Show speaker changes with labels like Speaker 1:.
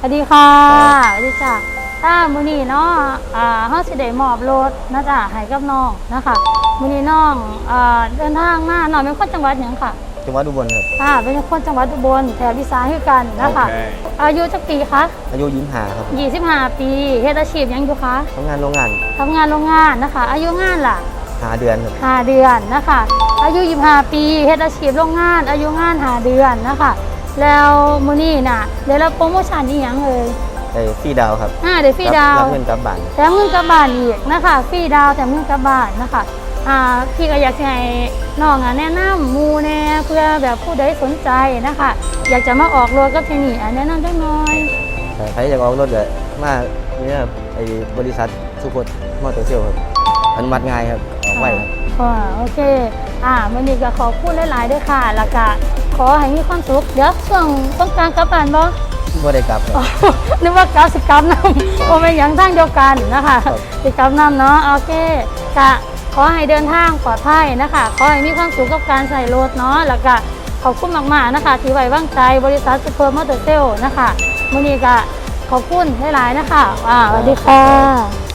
Speaker 1: สวัสดีค่ะสวัสดีจ้ะถ้ามื้อนี้เนาะอ่าเฮาสิได้มอบรถนะจ๊ะให้กับน้องนะคะมื้อนี้น้องอ่าเดินทางมาน้องเป็นคนจังหวัดหยังค่ะ
Speaker 2: จังหวัดอุบลครับ
Speaker 1: อ่าเป็นคนจังหวัดอุบลแถวอีสานคือกันนะคะ
Speaker 3: โอเค
Speaker 1: อายุจักปีคะ
Speaker 2: อายุยิ้มหาครับ
Speaker 1: 25 ปีเฮ็ดอาชีพหยังอยู่คะ
Speaker 2: ทำงานโรงงาน
Speaker 1: ทำงานโรงงานนะคะ อายุงานล่ะ
Speaker 2: หาเดือนครับ
Speaker 1: 5เดือนนะคะ อายุ 25 ปี เฮ็ดอาชีพโรงงาน อายุงาน5เดือนนะคะ แล้วมื้อนี้น่ะได้รับโปรโมชั่นอีหยังเอ่ย
Speaker 2: ไอ้ฟรีดาวครับ
Speaker 1: อ่าได้ฟรีดาว
Speaker 2: รับเงินกลับบ้าน
Speaker 1: แถมเงินกลับบ้านอีกนะคะฟรีดาวแถมเงินกลับบ้านนะคะอ่าพี่ก็อยากจะให้น้องอะแนะนำหมูแน่เพื่อแบบผู้ใดสนใจนะคะ อยากจะมาออกรถกับที่นี่อะแนะนำจังหน่อย
Speaker 2: แต่ใครอยากออกรถเดี๋ยวมาเนี่ยครับไอ้บริษัทสุพจน์มอเตอร์เซลครับอนุมัติง่ายครับออกไวครับ
Speaker 1: อ่าโอเคอ่าวันนี้ก็ขอพูดหลายๆด้วยค่ะแล้วก็ ขอให้มีความสุข เดี๋ยวช่วงต้องกลารกลับบ้านบ่
Speaker 2: บ่ได้กลับครับ
Speaker 1: อ๋อนึกว่ากราฟสิกรรมนำโอเป็นอย่างทางเดียวกันนะคะ
Speaker 2: ครับ
Speaker 1: สิกรรมนำเนาะโอเคกะขอให้เดินทางปลอดภัยนะคะ ขอให้มีความสุขกับการใส่รถเนาะแล้วก็ขอบคุณมากๆนะคะ ที่ไว้วางใจบริษัทซูเปอร์มอเตอร์เซลนะคะมื้อนี้ก็ขอบคุณหลายๆนะคะอ่าสวัสดีค่ะ